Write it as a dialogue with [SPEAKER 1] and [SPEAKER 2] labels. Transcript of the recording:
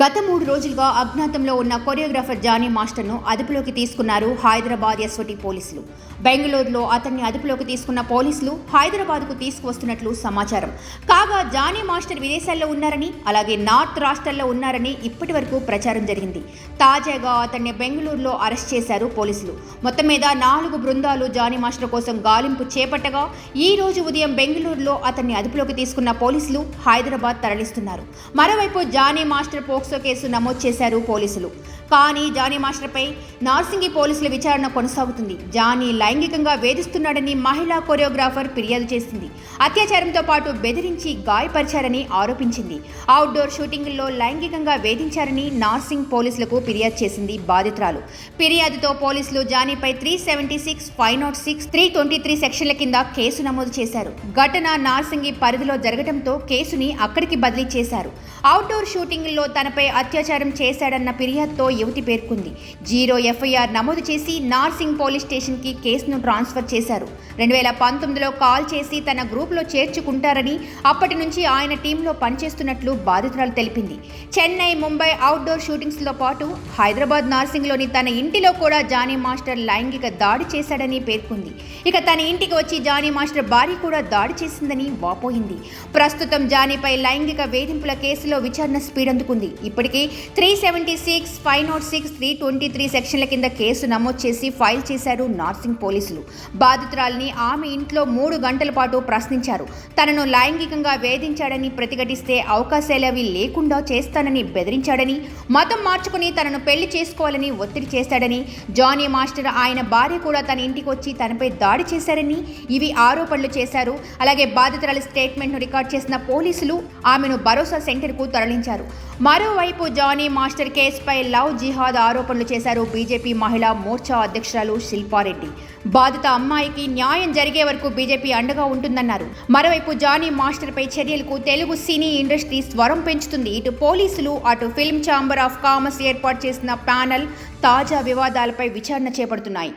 [SPEAKER 1] గత మూడు రోజులుగా అజ్ఞాతంలో ఉన్న కొరియోగ్రాఫర్ జానీ మాస్టర్ను అదుపులోకి తీసుకున్నారు హైదరాబాద్ ఎస్ఓటి పోలీసులు. బెంగళూరులో అతన్ని అదుపులోకి తీసుకున్న పోలీసులు హైదరాబాద్కు తీసుకువస్తున్నట్లు సమాచారం. కాగా జానీ మాస్టర్ విదేశాల్లో ఉన్నారని అలాగే నార్త్ రాష్ట్రాల్లో ఉన్నారని ఇప్పటి వరకు ప్రచారం జరిగింది. తాజాగా అతన్ని బెంగళూరులో అరెస్ట్ చేశారు పోలీసులు. మొత్తం మీద నాలుగు బృందాలు జానీ మాస్టర్ కోసం గాలింపు చేపట్టగా ఈ రోజు ఉదయం బెంగళూరులో అతన్ని అదుపులోకి తీసుకున్న పోలీసులు హైదరాబాద్ తరలిస్తున్నారు. మరోవైపు జానీ మాస్టర్ పోక్స్ కేసు నమోదు చేశారు పోలీసులు. కానీ జానీ మాస్టర్పై నార్సింగి పోలీసుల విచారణ కొనసాగుతుంది. జానీ లైంగికంగా వేధిస్తున్నాడని మహిళా కొరియోగ్రాఫర్ ఫిర్యాదు చేసింది. అత్యాచారంతో పాటు బెదిరించి గాయపరిచారని ఆరోపించింది. అవుట్డోర్ షూటింగ్లో లైంగికంగా వేధించారని నార్సింగ్ పోలీసులకు ఫిర్యాదు చేసింది బాధితురాలు. ఫిర్యాదుతో పోలీసులు జానీపై three seventy six five not six three twenty three సెక్షన్ల కింద కేసు నమోదు చేశారు. ఘటన నార్సింగి పరిధిలో జరగడంతో కేసుని అక్కడికి బదిలీ చేశారు. అవుట్డోర్ షూటింగ్లో తనపై అత్యాచారం చేశాడన్న ఫిర్యాదుతో యువతి పేర్కొంది. జీరో ఎఫ్ఐఆర్ నమోదు చేసి నార్సింగ్ పోలీస్ స్టేషన్కి కేసును ట్రాన్స్ఫర్ చేశారు. రెండు వేల పంతొమ్మిదిలో కాల్ చేసి తన గ్రూప్లో చేర్చుకుంటారని అప్పటి నుంచి ఆయన టీంలో పనిచేస్తున్నట్లు బాధితురాలు తెలిపింది. చెన్నై ముంబై అవుట్డోర్ షూటింగ్స్తో పాటు హైదరాబాద్ నార్సింగ్లోని తన ఇంటిలో కూడా జానీ మాస్టర్ లైంగిక దాడి చేశాడని పేర్కొంది. ఇక తన ఇంటికి వచ్చి జానీ మాస్టర్ భార్య కూడా దాడి చేసిందని వాపోయింది. ప్రస్తుతం జానీపై లైంగిక వేధింపుల కేసులో విచారణ స్పీడ్ అందుకుంది. ఇప్పటికీ three seventy six five not six three twenty three సెక్షన్ల కింద కేసు నమోదు చేసి ఫైల్ చేశారు నార్సింగ్ పోలీసులు. బాధితురాలిని ఆమె ఇంట్లో మూడు గంటల పాటు ప్రశ్నించారు. తనను లైంగికంగా వేధించాడని ప్రతిఘటిస్తే అవకాశాలవి లేకుండా చేస్తానని బెదిరించాడని మతం మార్చుకుని తనను పెళ్ళి చేసుకోవాలని ఒత్తిడి చేశాడని జానీ మాస్టర్ ఆయన భార్య కూడా తన ఇంటికి వచ్చి తనపై దాడి చేశారని ఇవి ఆరోపణలు చేశారు. అలాగే బాధితురాలి స్టేట్మెంట్ను రికార్డ్ చేసిన పోలీసులు ఆమెను భరోసా సెంటర్కు తరలించారు. మరో మరోవైపు జానీ మాస్టర్ కేసుపై లవ్ జిహాద్ ఆరోపణలు చేశారు బీజేపీ మహిళా మోర్చా అధ్యక్షురాలు శిల్పారెడ్డి. బాధిత అమ్మాయికి న్యాయం జరిగే వరకు బీజేపీ అండగా ఉంటుందన్నారు. మరోవైపు జానీ మాస్టర్పై చర్యలకు తెలుగు సినీ ఇండస్ట్రీ స్వరం పెంచుతుంది. ఇటు పోలీసులు అటు ఫిల్మ్ ఛాంబర్ ఆఫ్ కామర్స్ ఏర్పాటు చేసిన ప్యానెల్ తాజా వివాదాలపై విచారణ చేపడుతున్నాయి.